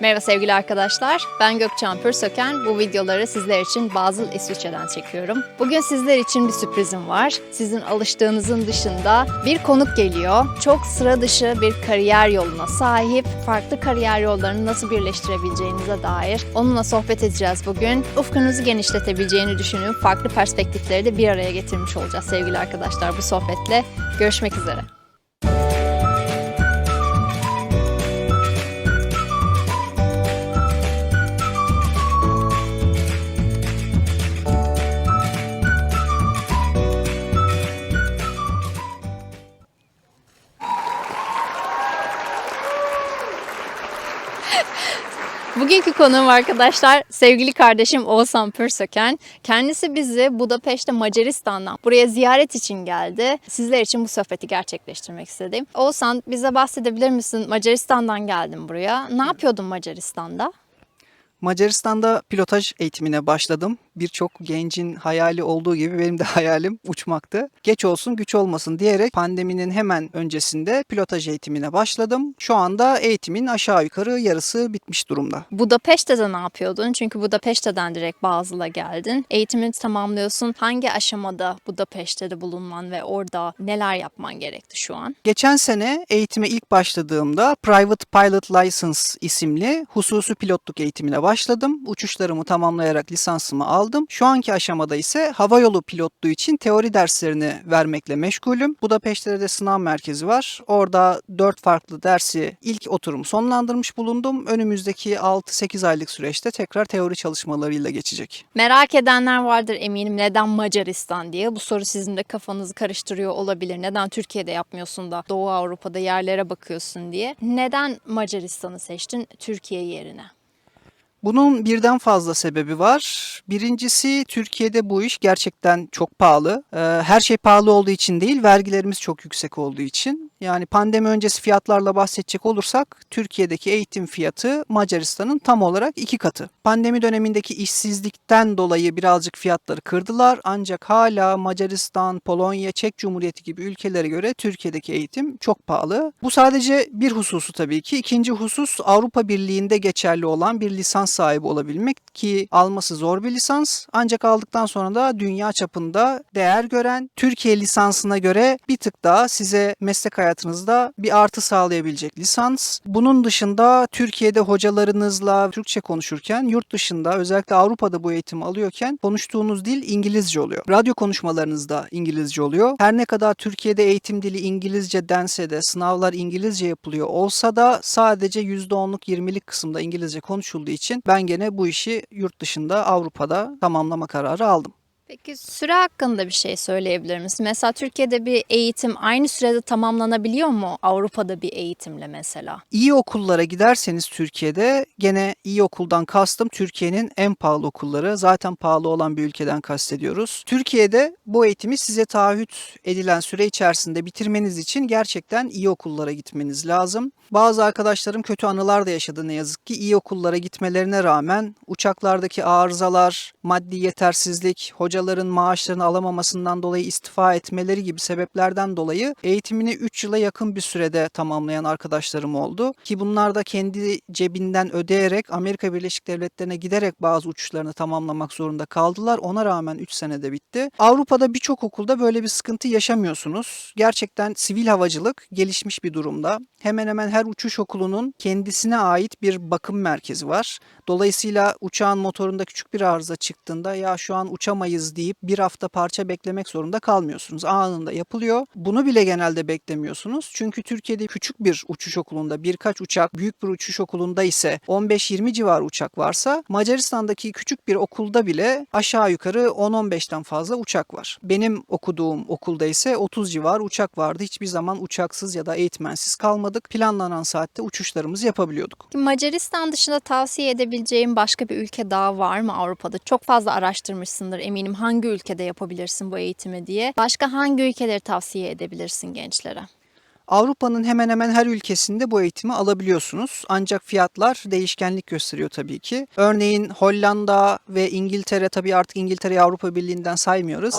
Merhaba sevgili arkadaşlar. Ben Gökçen Pürsöken. Bu videoları sizler için Basel İsviçre'den çekiyorum. Bugün sizler için bir sürprizim var. Sizin alıştığınızın dışında bir konuk geliyor. Çok sıra dışı bir kariyer yoluna sahip. Farklı kariyer yollarını nasıl birleştirebileceğinize dair onunla sohbet edeceğiz bugün. Ufkunuzu genişletebileceğini düşünüp farklı perspektifleri de bir araya getirmiş olacağız sevgili arkadaşlar bu sohbetle. Görüşmek üzere. Konuğum arkadaşlar sevgili kardeşim Oğuzhan Pürsöken. Kendisi bizi Budapeşte Macaristan'dan buraya ziyaret için geldi. Sizler için bu sohbeti gerçekleştirmek istedim. Oğuzhan bize bahsedebilir misin? Macaristan'dan geldim buraya. Ne yapıyordun Macaristan'da? Macaristan'da pilotaj eğitimine başladım. Birçok gencin hayali olduğu gibi benim de hayalim uçmaktı. Geç olsun güç olmasın diyerek pandeminin hemen öncesinde pilotaj eğitimine başladım. Şu anda eğitimin aşağı yukarı yarısı bitmiş durumda. Budapeşte'de ne yapıyordun? Çünkü Budapeşte'den direkt Basel'a geldin. Eğitimini tamamlıyorsun. Hangi aşamada Budapeşte'de bulunman ve orada neler yapman gerekti şu an? Geçen sene eğitime ilk başladığımda Private Pilot License isimli hususi pilotluk eğitimine başladım. Uçuşlarımı tamamlayarak lisansımı aldım. Şu anki aşamada ise havayolu pilotluğu için teori derslerini vermekle meşgulüm. Budapeşte'de de sınav merkezi var. Orada 4 farklı dersi ilk oturum sonlandırmış bulundum. Önümüzdeki 6-8 aylık süreçte tekrar teori çalışmalarıyla geçecek. Merak edenler vardır eminim neden Macaristan diye. Bu soru sizin de kafanızı karıştırıyor olabilir. Neden Türkiye'de yapmıyorsun da Doğu Avrupa'da yerlere bakıyorsun diye. Neden Macaristan'ı seçtin Türkiye yerine? Bunun birden fazla sebebi var. Birincisi Türkiye'de bu iş gerçekten çok pahalı. Ee, Her şey pahalı olduğu için değil, vergilerimiz çok yüksek olduğu için. Yani pandemi öncesi fiyatlarla bahsedecek olursak Türkiye'deki eğitim fiyatı Macaristan'ın tam olarak iki katı. Pandemi dönemindeki işsizlikten dolayı birazcık fiyatları kırdılar ancak hala Macaristan, Polonya, Çek Cumhuriyeti gibi ülkelere göre Türkiye'deki eğitim çok pahalı. Bu sadece bir hususu tabii ki. İkinci husus Avrupa Birliği'nde geçerli olan bir lisans sahibi olabilmek ki alması zor bir lisans ancak aldıktan sonra da dünya çapında değer gören Türkiye lisansına göre bir tık daha size meslek hayatınızda bir artı sağlayabilecek lisans. Bunun dışında Türkiye'de hocalarınızla Türkçe konuşurken yurt dışında özellikle Avrupa'da bu eğitimi alıyorken konuştuğunuz dil İngilizce oluyor. Radyo konuşmalarınız da İngilizce oluyor. Her ne kadar Türkiye'de eğitim dili İngilizce dense de sınavlar İngilizce yapılıyor olsa da sadece %10'luk 20'lik kısımda İngilizce konuşulduğu için ben gene bu işi yurt dışında Avrupa'da tamamlama kararı aldım. Peki süre hakkında bir şey söyleyebilir misin? Mesela Türkiye'de bir eğitim aynı sürede tamamlanabiliyor mu Avrupa'da bir eğitimle mesela? İyi okullara giderseniz Türkiye'de gene iyi okuldan kastım Türkiye'nin en pahalı okulları. Zaten pahalı olan bir ülkeden kastediyoruz. Türkiye'de bu eğitimi size taahhüt edilen süre içerisinde bitirmeniz için gerçekten iyi okullara gitmeniz lazım. Bazı arkadaşlarım kötü anılar da yaşadı ne yazık ki. İyi okullara gitmelerine rağmen uçaklardaki arızalar, maddi yetersizlik, hocaların maaşlarını alamamasından dolayı istifa etmeleri gibi sebeplerden dolayı eğitimini 3 yıla yakın bir sürede tamamlayan arkadaşlarım oldu. Ki bunlar da kendi cebinden ödeyerek Amerika Birleşik Devletleri'ne giderek bazı uçuşlarını tamamlamak zorunda kaldılar. Ona rağmen 3 senede bitti. Avrupa'da birçok okulda böyle bir sıkıntı yaşamıyorsunuz. Gerçekten sivil havacılık gelişmiş bir durumda. Hemen hemen her uçuş okulunun kendisine ait bir bakım merkezi var. Dolayısıyla uçağın motorunda küçük bir arıza çıktığında ya şu an uçamayız deyip bir hafta parça beklemek zorunda kalmıyorsunuz. Anında yapılıyor. Bunu bile genelde beklemiyorsunuz. Çünkü Türkiye'de küçük bir uçuş okulunda birkaç uçak, büyük bir uçuş okulunda ise 15-20 civarı uçak varsa Macaristan'daki küçük bir okulda bile aşağı yukarı 10-15'ten fazla uçak var. Benim okuduğum okulda ise 30 civarı uçak vardı. Hiçbir zaman uçaksız ya da eğitmensiz kalmadık. Planlanan saatte uçuşlarımızı yapabiliyorduk. Macaristan dışında tavsiye edebileceğim başka bir ülke daha var mı Avrupa'da? Çok fazla araştırmışsındır eminim hangi ülkede yapabilirsin bu eğitimi diye. Başka hangi ülkeleri tavsiye edebilirsin gençlere? Avrupa'nın hemen hemen her ülkesinde bu eğitimi alabiliyorsunuz. Ancak fiyatlar değişkenlik gösteriyor tabii ki. Örneğin Hollanda ve İngiltere tabii artık İngiltere'yi Avrupa Birliği'nden saymıyoruz.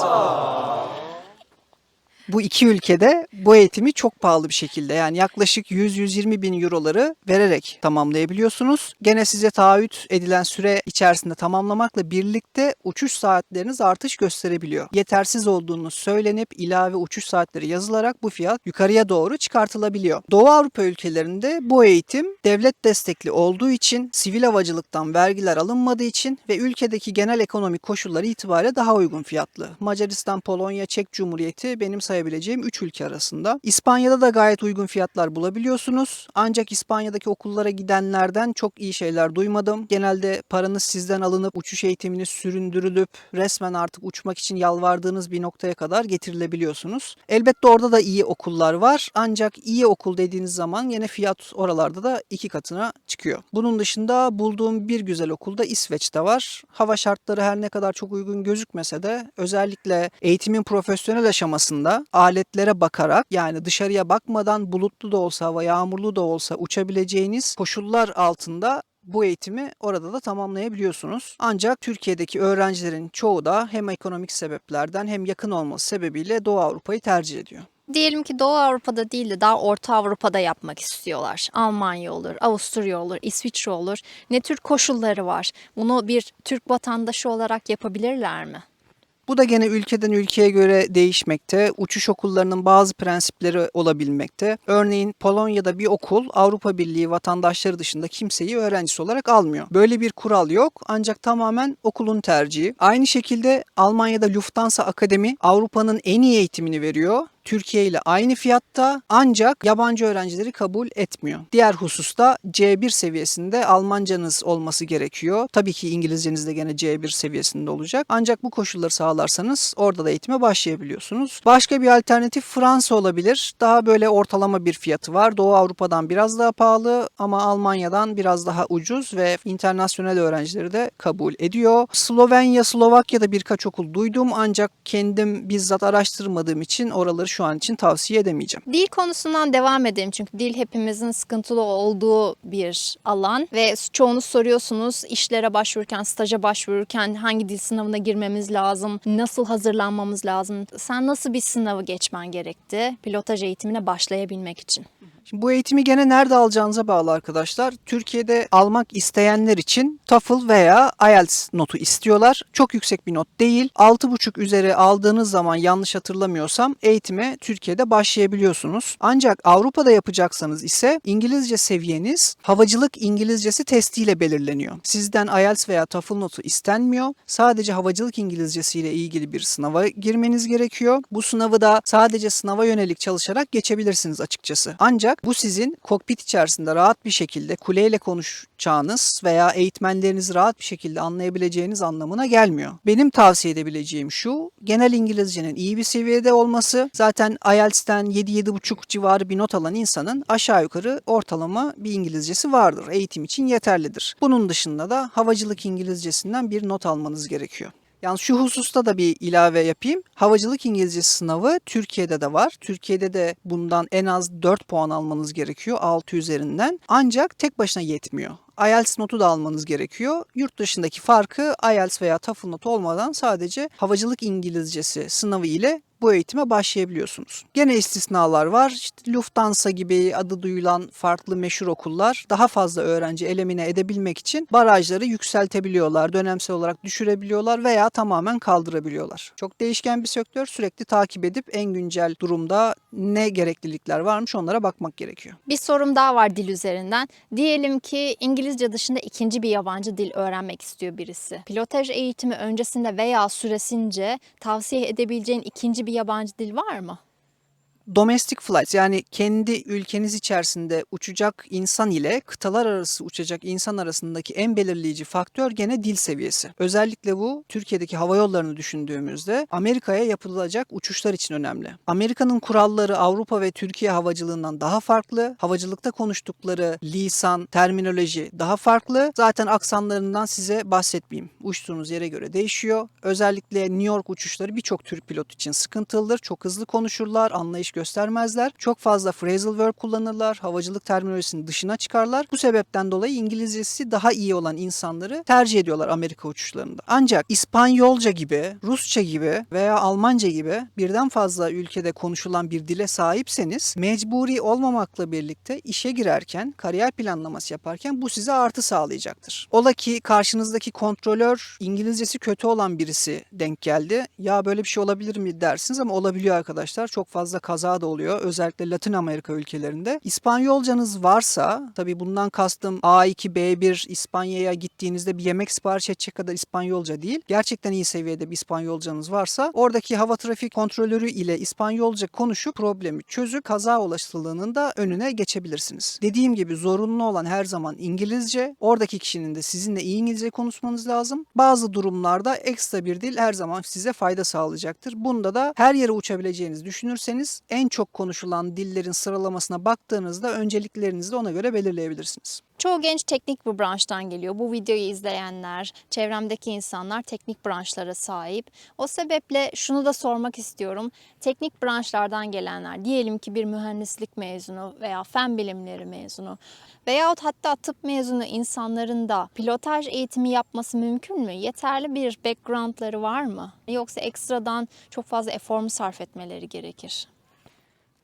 Bu iki ülkede bu eğitimi çok pahalı bir şekilde yani yaklaşık 100-120 bin euroları vererek tamamlayabiliyorsunuz. Gene size taahhüt edilen süre içerisinde tamamlamakla birlikte uçuş saatleriniz artış gösterebiliyor. Yetersiz olduğunu söylenip ilave uçuş saatleri yazılarak bu fiyat yukarıya doğru çıkartılabiliyor. Doğu Avrupa ülkelerinde bu eğitim devlet destekli olduğu için sivil havacılıktan vergiler alınmadığı için ve ülkedeki genel ekonomik koşulları itibariyle daha uygun fiyatlı. Macaristan, Polonya, Çek Cumhuriyeti benim sayabileceğim 3 ülke arasında. İspanya'da da gayet uygun fiyatlar bulabiliyorsunuz. Ancak İspanya'daki okullara gidenlerden çok iyi şeyler duymadım. Genelde paranız sizden alınıp uçuş eğitiminiz süründürülüp resmen artık uçmak için yalvardığınız bir noktaya kadar getirilebiliyorsunuz. Elbette orada da iyi okullar var. Ancak iyi okul dediğiniz zaman yine fiyat oralarda da iki katına çıkıyor. Bunun dışında bulduğum bir güzel okul da İsveç'te var. Hava şartları her ne kadar çok uygun gözükmese de özellikle eğitimin profesyonel aşamasında aletlere bakarak yani dışarıya bakmadan bulutlu da olsa hava yağmurlu da olsa uçabileceğiniz koşullar altında bu eğitimi orada da tamamlayabiliyorsunuz. Ancak Türkiye'deki öğrencilerin çoğu da hem ekonomik sebeplerden hem yakın olması sebebiyle Doğu Avrupa'yı tercih ediyor. Diyelim ki Doğu Avrupa'da değil de daha Orta Avrupa'da yapmak istiyorlar. Almanya olur, Avusturya olur, İsviçre olur. Ne tür koşulları var? Bunu bir Türk vatandaşı olarak yapabilirler mi? Bu da gene ülkeden ülkeye göre değişmekte. Uçuş okullarının bazı prensipleri olabilmekte. Örneğin Polonya'da bir okul Avrupa Birliği vatandaşları dışında kimseyi öğrencisi olarak almıyor. Böyle bir kural yok ancak tamamen okulun tercihi. Aynı şekilde Almanya'da Lufthansa Akademi Avrupa'nın en iyi eğitimini veriyor. Türkiye ile aynı fiyatta ancak yabancı öğrencileri kabul etmiyor. Diğer hususta C1 seviyesinde Almancanız olması gerekiyor. Tabii ki İngilizceniz de gene C1 seviyesinde olacak. Ancak bu koşulları sağlarsanız orada da eğitime başlayabiliyorsunuz. Başka bir alternatif Fransa olabilir. Daha böyle ortalama bir fiyatı var. Doğu Avrupa'dan biraz daha pahalı ama Almanya'dan biraz daha ucuz ve internasyonel öğrencileri de kabul ediyor. Slovenya, Slovakya'da birkaç okul duydum ancak kendim bizzat araştırmadığım için oraları şu an için tavsiye edemeyeceğim. Dil konusundan devam edelim çünkü dil hepimizin sıkıntılı olduğu bir alan ve çoğunuz soruyorsunuz işlere başvururken, staja başvururken hangi dil sınavına girmemiz lazım, nasıl hazırlanmamız lazım, sen nasıl bir sınavı geçmen gerekti pilotaj eğitimine başlayabilmek için? Şimdi bu eğitimi gene nerede alacağınıza bağlı arkadaşlar. Türkiye'de almak isteyenler için TOEFL veya IELTS notu istiyorlar. Çok yüksek bir not değil. 6,5 üzeri aldığınız zaman yanlış hatırlamıyorsam eğitime Türkiye'de başlayabiliyorsunuz. Ancak Avrupa'da yapacaksanız ise İngilizce seviyeniz havacılık İngilizcesi testiyle belirleniyor. Sizden IELTS veya TOEFL notu istenmiyor. Sadece havacılık İngilizcesi ile ilgili bir sınava girmeniz gerekiyor. Bu sınavı da sadece sınava yönelik çalışarak geçebilirsiniz açıkçası. Ancak bu sizin kokpit içerisinde rahat bir şekilde kuleyle konuşacağınız veya eğitmenlerinizi rahat bir şekilde anlayabileceğiniz anlamına gelmiyor. Benim tavsiye edebileceğim şu, genel İngilizcenin iyi bir seviyede olması. Zaten IELTS'ten 7-7,5 civarı bir not alan insanın aşağı yukarı ortalama bir İngilizcesi vardır. Eğitim için yeterlidir. Bunun dışında da havacılık İngilizcesinden bir not almanız gerekiyor. Yalnız şu hususta da bir ilave yapayım. Havacılık İngilizcesi sınavı Türkiye'de de var. Türkiye'de de bundan en az 4 puan almanız gerekiyor 6 üzerinden. Ancak tek başına yetmiyor. IELTS notu da almanız gerekiyor. Yurt dışındaki farkı IELTS veya TOEFL notu olmadan sadece havacılık İngilizcesi sınavı ile bu eğitime başlayabiliyorsunuz. Gene istisnalar var. İşte Lufthansa gibi adı duyulan farklı meşhur okullar daha fazla öğrenci elemine edebilmek için barajları yükseltebiliyorlar, dönemsel olarak düşürebiliyorlar veya tamamen kaldırabiliyorlar. Çok değişken bir sektör. Sürekli takip edip en güncel durumda ne gereklilikler varmış onlara bakmak gerekiyor. Bir sorum daha var dil üzerinden. Diyelim ki İngilizce dışında ikinci bir yabancı dil öğrenmek istiyor birisi. Pilotaj eğitimi öncesinde veya süresince tavsiye edebileceğin ikinci bir yabancı dil var mı? Domestic flights yani kendi ülkeniz içerisinde uçacak insan ile kıtalar arası uçacak insan arasındaki en belirleyici faktör gene dil seviyesi. Özellikle bu Türkiye'deki hava yollarını düşündüğümüzde Amerika'ya yapılacak uçuşlar için önemli. Amerika'nın kuralları Avrupa ve Türkiye havacılığından daha farklı. Havacılıkta konuştukları lisan, terminoloji daha farklı. Zaten aksanlarından size bahsetmeyeyim. Uçtuğunuz yere göre değişiyor. Özellikle New York uçuşları birçok Türk pilot için sıkıntılıdır. Çok hızlı konuşurlar, anlayış göstermezler. Çok fazla phrasal verb kullanırlar. Havacılık terminolojisinin dışına çıkarlar. Bu sebepten dolayı İngilizcesi daha iyi olan insanları tercih ediyorlar Amerika uçuşlarında. Ancak İspanyolca gibi, Rusça gibi veya Almanca gibi birden fazla ülkede konuşulan bir dile sahipseniz mecburi olmamakla birlikte işe girerken, kariyer planlaması yaparken bu size artı sağlayacaktır. Ola ki karşınızdaki kontrolör İngilizcesi kötü olan birisi denk geldi. Ya böyle bir şey olabilir mi dersiniz ama olabiliyor arkadaşlar. Çok fazla kaza da oluyor. Özellikle Latin Amerika ülkelerinde. İspanyolcanız varsa tabii bundan kastım A2, B1 İspanya'ya gittiğinizde bir yemek sipariş edecek kadar İspanyolca değil. Gerçekten iyi seviyede bir İspanyolcanız varsa oradaki hava trafik kontrolörü ile İspanyolca konuşup problemi çözüp kaza olasılığının da önüne geçebilirsiniz. Dediğim gibi zorunlu olan her zaman İngilizce. Oradaki kişinin de sizinle iyi İngilizce konuşmanız lazım. Bazı durumlarda ekstra bir dil her zaman size fayda sağlayacaktır. Bunda da her yere uçabileceğinizi düşünürseniz en çok konuşulan dillerin sıralamasına baktığınızda önceliklerinizi de ona göre belirleyebilirsiniz. Çoğu genç teknik bir branştan geliyor. Bu videoyu izleyenler, çevremdeki insanlar teknik branşlara sahip. O sebeple şunu da sormak istiyorum. Teknik branşlardan gelenler, diyelim ki bir mühendislik mezunu veya fen bilimleri mezunu veyahut hatta tıp mezunu insanların da pilotaj eğitimi yapması mümkün mü? Yeterli bir backgroundları var mı? Yoksa ekstradan çok fazla efor mu sarf etmeleri gerekir?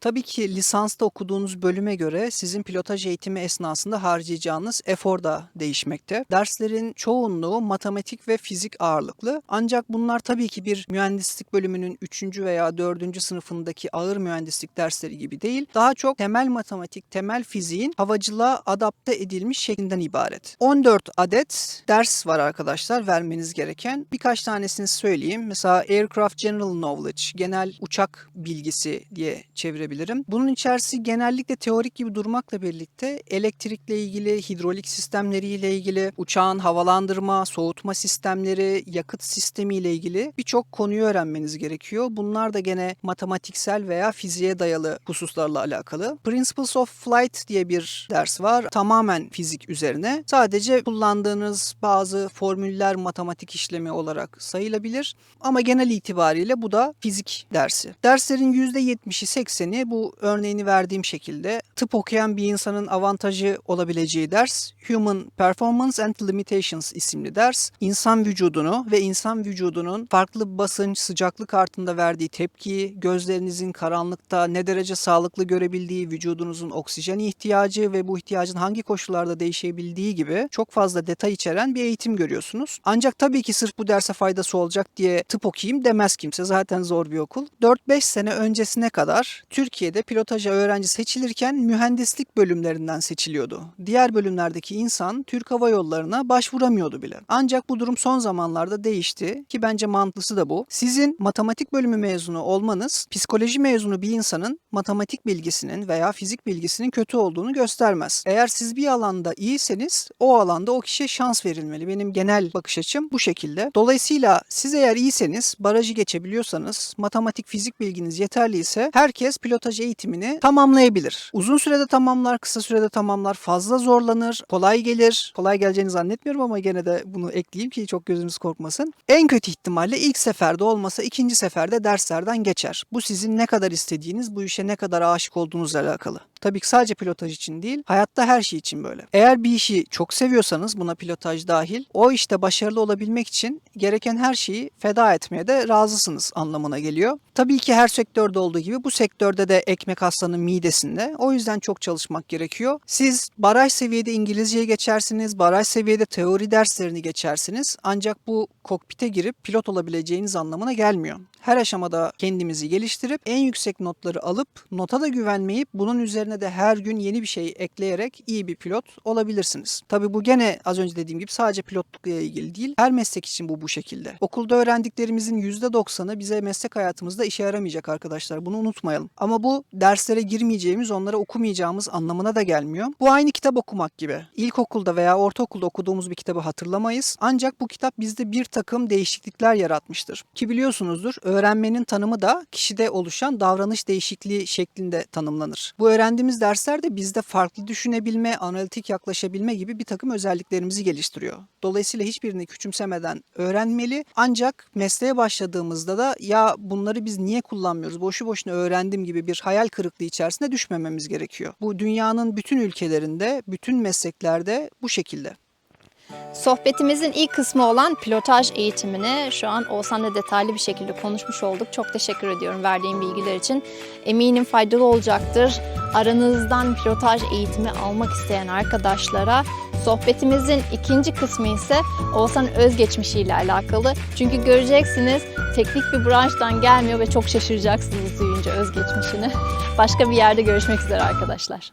Tabii ki lisansta okuduğunuz bölüme göre sizin pilotaj eğitimi esnasında harcayacağınız efor da değişmekte. Derslerin çoğunluğu matematik ve fizik ağırlıklı. Ancak bunlar tabii ki bir mühendislik bölümünün 3. veya 4. sınıfındaki ağır mühendislik dersleri gibi değil. Daha çok temel matematik, temel fiziğin havacılığa adapte edilmiş şeklinden ibaret. 14 adet ders var arkadaşlar vermeniz gereken. Birkaç tanesini söyleyeyim. Mesela Aircraft General Knowledge, genel uçak bilgisi diye çevirebilirim. Bunun içerisi genellikle teorik gibi durmakla birlikte elektrikle ilgili, hidrolik sistemleriyle ilgili, uçağın havalandırma, soğutma sistemleri, yakıt sistemi ile ilgili birçok konuyu öğrenmeniz gerekiyor. Bunlar da gene matematiksel veya fiziğe dayalı hususlarla alakalı. Principles of Flight diye bir ders var. Tamamen fizik üzerine. Sadece kullandığınız bazı formüller matematik işlemi olarak sayılabilir. Ama genel itibariyle bu da fizik dersi. Derslerin %70'i 80'i bu örneğini verdiğim şekilde tıp okuyan bir insanın avantajı olabileceği ders Human Performance and Limitations isimli ders. İnsan vücudunu ve insan vücudunun farklı basınç, sıcaklık altında verdiği tepkiyi, gözlerinizin karanlıkta ne derece sağlıklı görebildiği, vücudunuzun oksijen ihtiyacı ve bu ihtiyacın hangi koşullarda değişebildiği gibi çok fazla detay içeren bir eğitim görüyorsunuz. Ancak tabii ki sırf bu derse faydası olacak diye tıp okuyayım demez kimse. Zaten zor bir okul. 4-5 sene öncesine kadar Türkiye'de pilotaja öğrenci seçilirken mühendislik bölümlerinden seçiliyordu. Diğer bölümlerdeki insan Türk Hava Yolları'na başvuramıyordu bile. Ancak bu durum son zamanlarda değişti ki bence mantıklısı da bu. Sizin matematik bölümü mezunu olmanız psikoloji mezunu bir insanın matematik bilgisinin veya fizik bilgisinin kötü olduğunu göstermez. Eğer siz bir alanda iyiyseniz o alanda o kişiye şans verilmeli. Benim genel bakış açım bu şekilde. Dolayısıyla siz eğer iyiyseniz, barajı geçebiliyorsanız, matematik fizik bilginiz yeterliyse herkes pilotaj eğitimini tamamlayabilir. Uzun sürede tamamlar, kısa sürede tamamlar, fazla zorlanır, kolay gelir. Kolay geleceğini zannetmiyorum ama gene de bunu ekleyeyim ki çok gözünüz korkmasın. En kötü ihtimalle ilk seferde olmasa ikinci seferde derslerden geçer. Bu sizin ne kadar istediğiniz, bu işe ne kadar aşık olduğunuzla alakalı. Tabii ki sadece pilotaj için değil, hayatta her şey için böyle. Eğer bir işi çok seviyorsanız, buna pilotaj dahil, o işte başarılı olabilmek için gereken her şeyi feda etmeye de razısınız anlamına geliyor. Tabii ki her sektörde olduğu gibi bu sektörde de ekmek aslanın midesinde. O yüzden çok çalışmak gerekiyor. Siz baraj seviyede İngilizceye geçersiniz, baraj seviyede teori derslerini geçersiniz. Ancak bu kokpite girip pilot olabileceğiniz anlamına gelmiyor. Her aşamada kendimizi geliştirip en yüksek notları alıp nota da güvenmeyip bunun üzerine de her gün yeni bir şey ekleyerek iyi bir pilot olabilirsiniz. Tabi bu gene az önce dediğim gibi sadece pilotlukla ilgili değil. Her meslek için bu bu şekilde. Okulda öğrendiklerimizin %90'ı bize meslek hayatımızda işe yaramayacak arkadaşlar. Bunu unutmayalım. Ama bu derslere girmeyeceğimiz, onlara okumayacağımız anlamına da gelmiyor. Bu aynı kitap okumak gibi. İlkokulda veya ortaokulda okuduğumuz bir kitabı hatırlamayız. Ancak bu kitap bizde bir takım değişiklikler yaratmıştır. Ki biliyorsunuzdur Öğrenmenin tanımı da kişide oluşan davranış değişikliği şeklinde tanımlanır. Bu öğrendiğimiz derslerde bizde farklı düşünebilme, analitik yaklaşabilme gibi bir takım özelliklerimizi geliştiriyor. Dolayısıyla hiçbirini küçümsemeden öğrenmeli. Ancak mesleğe başladığımızda da ya bunları biz niye kullanmıyoruz, boşu boşuna öğrendim gibi bir hayal kırıklığı içerisine düşmememiz gerekiyor. Bu dünyanın bütün ülkelerinde, bütün mesleklerde bu şekilde. Sohbetimizin ilk kısmı olan pilotaj eğitimini şu an Oğuzhan'la detaylı bir şekilde konuşmuş olduk. Çok teşekkür ediyorum verdiğim bilgiler için. Eminim faydalı olacaktır. Aranızdan pilotaj eğitimi almak isteyen arkadaşlara sohbetimizin ikinci kısmı ise Oğuzhan özgeçmişiyle alakalı. Çünkü göreceksiniz teknik bir branştan gelmiyor ve çok şaşıracaksınız duyunca özgeçmişini. Başka bir yerde görüşmek üzere arkadaşlar.